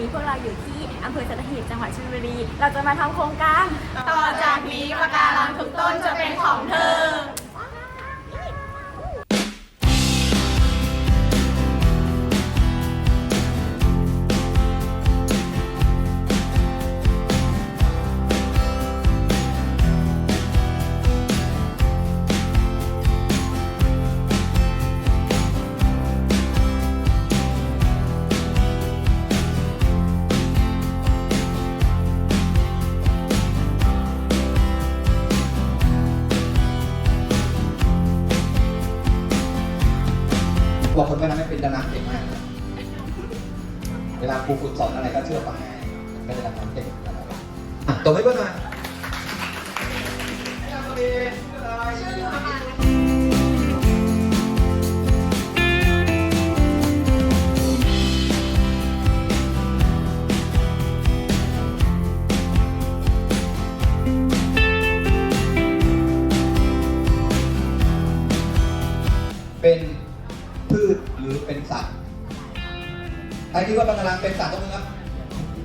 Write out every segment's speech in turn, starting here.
นี้พวกเราอยู่ที่อำเภอสัตหีบจังหวัดชลบุรี เราจะมาทำโครงการ ต่อจากนี้ปะการังทุกต้นจะเป็นของเธอ บอกคนว่ายน้นไม่เป็นดำน้ำเก่งมากเวลาครูฝึกสอนอะไรก็เชื่อฟังไม่ได้ดำน้ำเก่งนะครับอะตัวไม่เพื่อนมาแนะนำตัวเองชื่ออะไร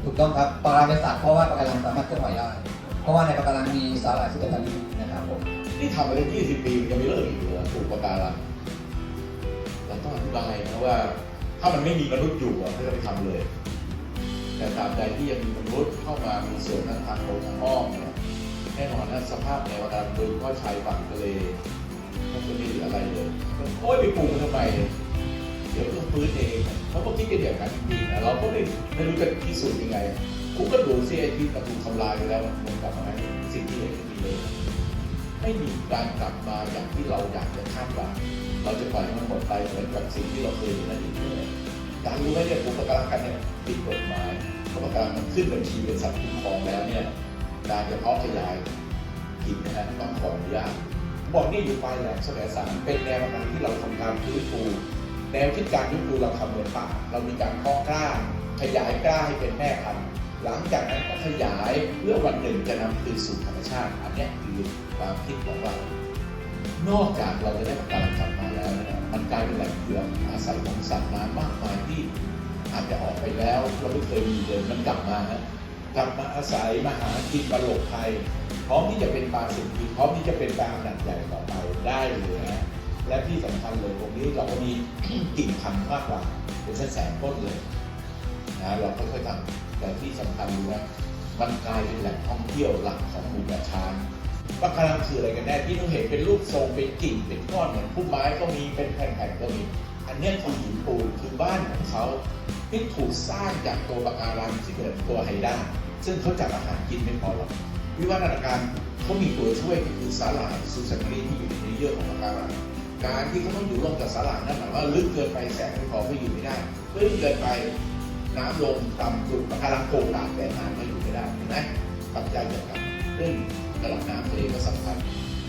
ถูกต้องครับปะการังเป็นสัตว์เพราะว่าปะการังสามารถเคลื่อนไหวได้ เพราะว่าในปะการังมีสาหร่ายซิกาลีนะครับผมนี่ทำมาได้20 ปีมันยังไม่เลิกอีกเหรอปลูกปะการังเราต้องอธิบายนะว่า ถ้ามันไม่มีมนุษย์อยู่อะเขาจะไปทำเลย แต่ตาบใดที่ยังมีมนุษย์เข้ามามีส่วนทางทางลงทางอ้อมเนี่ยแน่นอนนะสภาพแนวการโดยเฉพาะชายฝั่งทะเลมันจะม่เหลืออะไรเลยโอ้ยไปปลูกมันทำไม เดี๋ยวก็ฟื้นเองเขาก็คิดกันอย่างนั้นจริงๆนะเราก็ไม่ไม่รู้จะพิสูจน์ยังไงคุณก็โดูซิไอ้ที่มันถูทำลายไปแล้วมันกลับมาไหมสิ่งที่เห็นมีเลย ไม่มีการกลับมาอย่างที่เราอยากจะคาดหวังเราจะปล่อยมันหมดไปเหมือนกับสิ่งที่เราเคยเห็นนั่นเองเลยการรู้ไหมเนี่ยปลูกปะการังกันเนี่ยผิดกฎหมายเพระปะการังมันขึ้นบัญชีเป็นสัตว์คุ้มครองแล้วเนี่ยการจะเพาะขยายผิดนะฮะต้องขออนุญาตบอกนี่อยู่ปลายแหลมแสมสารเป็นแนวทางที่เราทำการฟื้นฟู แนวคิดการฟื้นฟูเราทำเหมือนป่า เรามีการเพาะกล้า ขยายกล้าให้เป็นแม่พันธุ์หลังจากนั้นก็ขยายเพื่อวันหนึ่งจะนำคืนสู่ธรรมชาติ อันนี้คือความคิดของเรา นอกจากเราจะได้ปะการังกลับมาแล้วนี่ยมันกลายเป็นแหล่งเกลืออาศัยของสัตว์น้ำมากมายที่อาจจะออกไปแล้วเราไม่เคยมีเลยมันกลับมาฮะกลับมาอาศัยมาหากินปลาโลกไทยพร้อมที่จะเป็นปลาสิงคีพร้อมที่จะเป็นปลาขนาดใหญ่ต่อไปได้เลยนะ และที่สำคัญเลยตรงนี้เราก็มีกิ่งพันธุ์มากกว่าเป็นแสนต้นเลยนะเราค่อยๆทำแต่ที่สำคัญรู้ว่ามันกลายเป็นแหล่งท่องเที่ยวหลักของหมู่บ้านช้างปะการังคืออะไรกันแน่ที่ต้องเห็นเป็นรูปทรงเป็นกิ่งเป็นก้อนเหมือนพุ่มไม้ก็มีเป็นแผ่นๆก็มี อันนี้คือหินปูนคือบ้านของเขาที่ถูกสร้างจากตัวปะการังที่เหมือนตัวไฮด้าซึ่งเขาจับอาหารกินไม่พอหรอกวิวัฒนาการเขามีตัวช่วยก็คือสาหร่ายซูซารีที่อยู่ในเยื่อของปะการัง การที่เขาต้องอยู่ร่วมกับสาหร่ายนั่นหมายว่าลึกเกินไปแสงไม่พอเขาอยู่ไม่ได้ลึกเกินไปน้ำลงต่ำสุดปะการังโกงตากแดดนานก็อยู่ไม่ได้เห็นไหมปัจจัยเดียวกันเรื่องระดับน้ำทะเลก็สำคัญ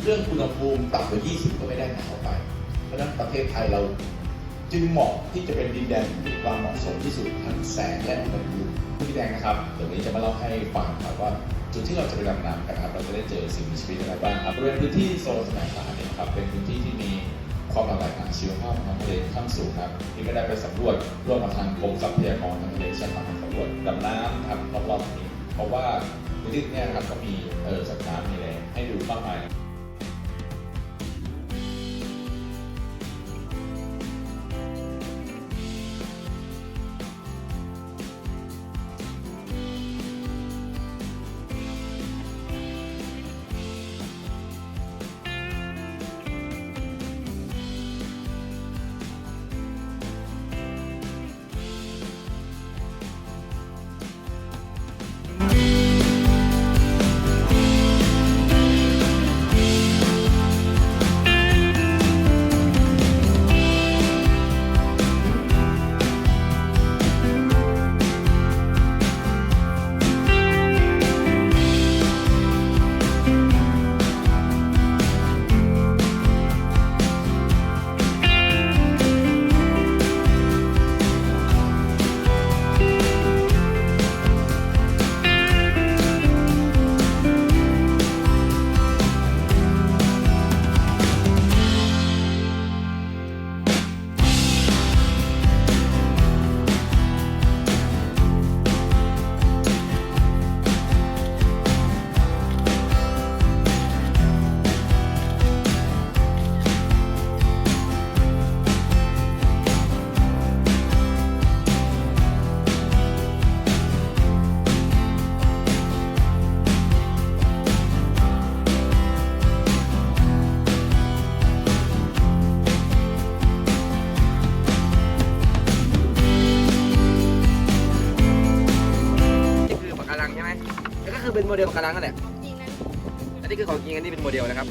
เรื่องอุณหภูมิต่ำกว่า 20 ก็ไม่ได้หนาวไป เพราะนั้นประเทศไทยเราจึงเหมาะที่จะเป็นดินแดนที่ความเหมาะสมที่สุดทั้งแสงและอุณหภูมิพี่แดงนะครับเดี๋ยวนี้จะมาเล่าให้ฟังครับว่าจุดที่เราจะไปดำน้ำกันครับเราจะได้เจอสิ่งมีชีวิตอะไรบ้างครับบริเวณพื้นที่โซนสมัยสาเนี่ยครับเป็นพื้นที่ที่มี ความหลากหลายทางชีวภาพทางทะเลขั้นข้างสูงครับที่ก็ได้ไปสำรวจร่วมกับทางกรมทรัพยากรทางทะเลเช่นกันสำรวจดำน้ำครับรอบๆนี้เพราะว่าพื้นที่เนี่ยนะครับก็มีเออสัตว์น้ำมีอะไรให้ดูมากมาย โมเดลปะการังนั่นแหละอันนี้คือของจริงอันนี้เป็นโมเดลนะครับ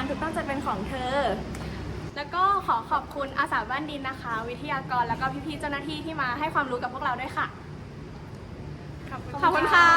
ารังทุกต้องจะเป็นของเธอ แล้วก็ขอขอบคุณอาสาบ้านดินนะคะ วิทยากรแล้วก็พี่ๆเจ้าหน้าที่ที่มาให้ความรู้กับพวกเราด้วยค่ะ ขอบคุณค่ะ